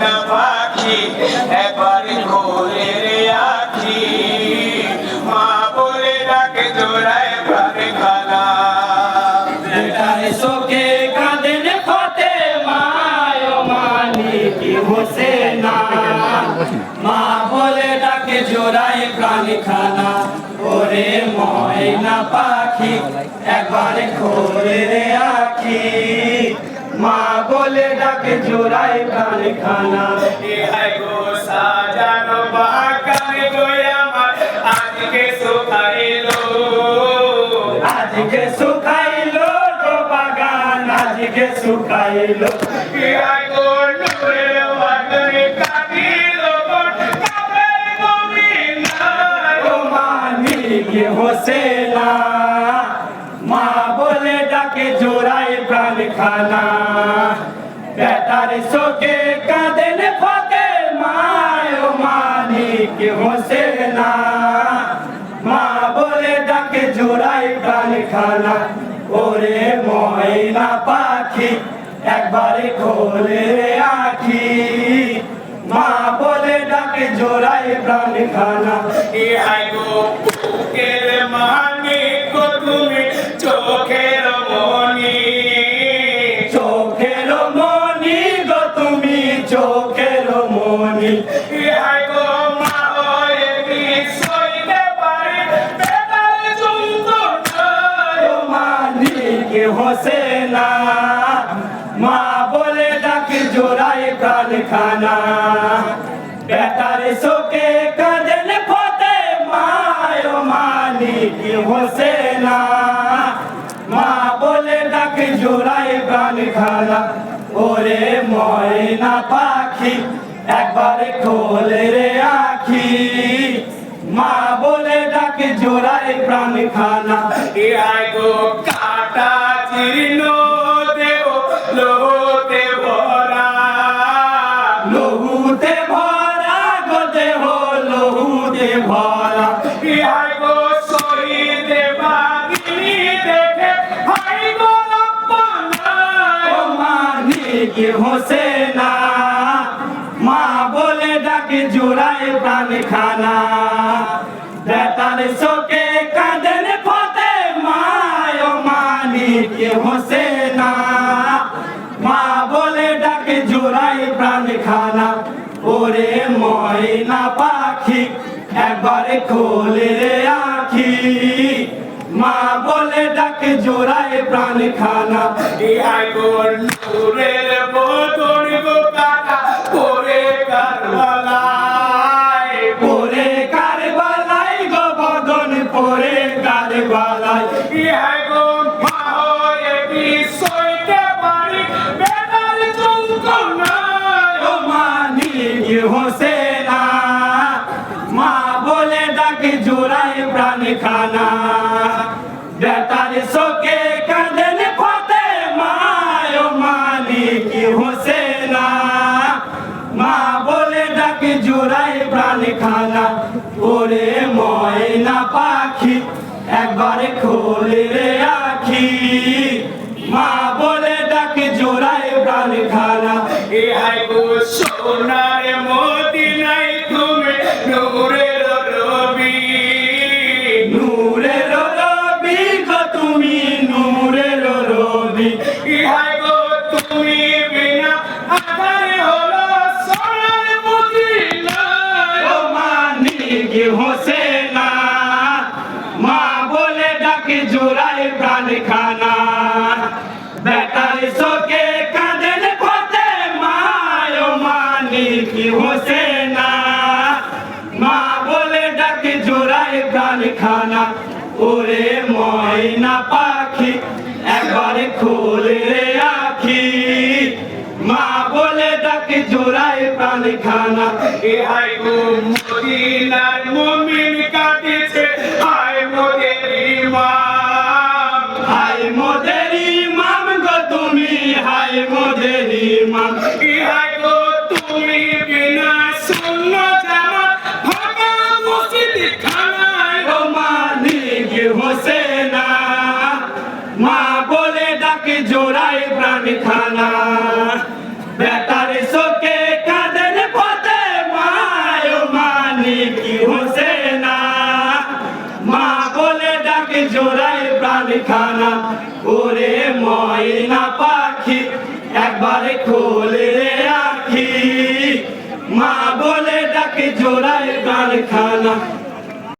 না পাখি মা বলে ডাকে জোড়ায় প্রাণে খালা শোকে কাঁদেন ফতে মায় মালিক মা বলে ডাকে জোড়ায় প্রাণ খানা। ওরে ময়না পাখি, একবার খোলে রে আখি। মা বলে ডাকে জোড়ায় প্রাণ খানা সাজানো বাগান গো আমার আজকে শুকাইলো। আজকে শুকাইলো গো বাগান আজকে শুকাইলো। ইহাই গো নূরের বাগানে কাটিলো ও মানিক হোসেনা। মানিক হোসেনা মা বলে ডাকে জোড়ায় প্রাণ খানা ওরে ময়না পাখি একবারে খোলে আখি। মা বলে ডাকে জোড়ায় প্রাণ খানা ইহাই গো বুকের মানে গো তুমি চোখের মনি। চোখের মনি গো তুমি চোখের মনি। ইহাই গো প্রাণ খানা বেটার শোকে কাঁদেন মালিক হোসেনা। মা বলে ডাকে প্রাণ খানা ওরে ময়না পাখি, একবারে খোলে রে আখি। মা বলে ডাকে জোড়ায় প্রাণ খানা কাটা শোকে কাঁদেন ফতে মায় মানিক হোসেনা। মা বলে ডাকে জোড়ায় প্রাণ খানা ওরে ময়না পাখি, একবারে খোলে রে আখি। মা বলে ডাকে জোড়ায় প্রাণ খানা ইহাই গো নূরের বদন কারবালাই ইহাই গো মা হয়ে কি সইতে পারি। বেতার যন্ত্রণায় ও মানিক হোসেনা একবারে খোলে রে আখি। মা বলে ডাকে জোড়ায় প্রাণ খানা এ হাই গো সোনার মদিনায় তুমি জোড়ায় প্রাণ খানা বেটার শোকে কাঁদেন ফতে মায় ও মানিক হোসেনা। মা বলে ডাকে জোড়ায় প্রাণ খানা ওরে ময়না পাখি, একবারে খোলে রে আখি। মা বলে ডাকে জোড়ায় প্রাণ খানা ইহাই গো মদিনার মুমিন কাটিছে খানায় ও মালিক হোসেনা। মা বলে ডাকে জোড়ায় প্রাণ খানা বেটার শোকে কাঁদেন ফতে মায় ও মালিক হোসেনা। মা বলে ডাকে জোড়ায় প্রাণ খানা ওরে ময়না পাখি, একবারে খোলে রে মা বলে ডাকে জোড়ায় প্রাণ কারখানা